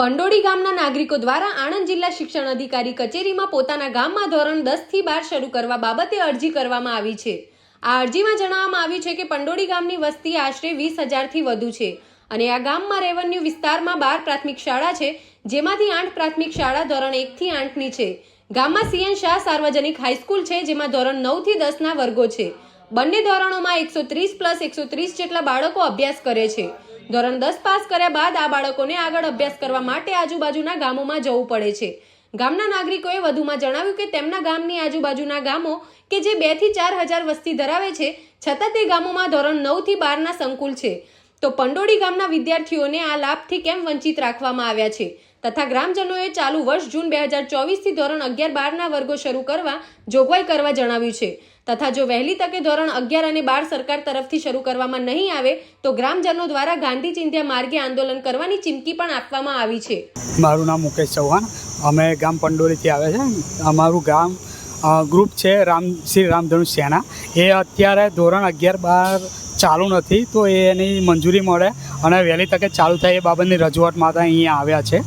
પંડોળી ગામના નાગરિકો દ્વારા આણંદ જિલ્લા શિક્ષણ અધિકારી કચેરીમાં પોતાના ગામમાં ધોરણ દસથી બાર શરૂ કરવા બાબતે અરજી કરવામાં આવી છે. આ અરજીમાં જણાવવામાં આવ્યું છે કે પંડોળી ગામની વસ્તી આશરે વીસ હજારથી વધુ છે અને આ ગામમાં રેવન્યુ વિસ્તારમાં બાર પ્રાથમિક શાળા છે, જેમાંથી આઠ પ્રાથમિક શાળા ધોરણ એકથી આઠની છે. ગામમાં સીએન શાહ સાર્વજનિક હાઈસ્કૂલ છે, જેમાં ધોરણ નવથી દસના વર્ગો છે. બંને ધોરણોમાં એકસો ત્રીસ પ્લસ એકસો ત્રીસ જેટલા બાળકો અભ્યાસ કરે છે. ધોરણ દસ પાસ કર્યા બાદ આ બાળકોને આગળ અભ્યાસ કરવા માટે આજુબાજુના ગામોમાં જવું પડે છે. ગામના નાગરિકોએ વધુમાં જણાવ્યું કે તેમના ગામની આજુબાજુના ગામો કે જે બેથી ચાર હજાર વસ્તી ધરાવે છે, છતાં તે ગામોમાં ધોરણ નવથી બારના સંકુલ છે. તો પંડોળી ગામના વિદ્યાર્થીઓને આ લાભથી કેમ વંચિત રાખવામાં આવ્યા છે? તથા ગ્રામજનોએ ચાલુ વર્ષ જૂન બે હજાર ચોવીસથી ધોરણ અગિયાર બારના વર્ગો શરૂ કરવા જોગવાઈ કરવા જણાવ્યું છે. તથા જો વહેલી તકે ધોરણ અગિયાર અને બાર સરકાર તરફથી શરૂ કરવામાં નહીં આવે, તો ગ્રામજનો દ્વારા ગાંધી ચિંધ્યા માર્ગે આંદોલન કરવાની ચીમકી પણ આપવામાં આવી છે. મારું નામ મુકેશ ચૌહાણ. અમે ગામ પંડોરીથી આવે છે. અમારું ગામ ગ્રુપ છે રામ, શ્રી રામધનુ સેના. એ અત્યારે ધોરણ અગિયાર બાર ચાલુ નથી, તો એની મંજૂરી મળે અને વહેલી તકે ચાલુ થાય એ બાબતની રજૂઆત માટે અહીંયા આવ્યા છે.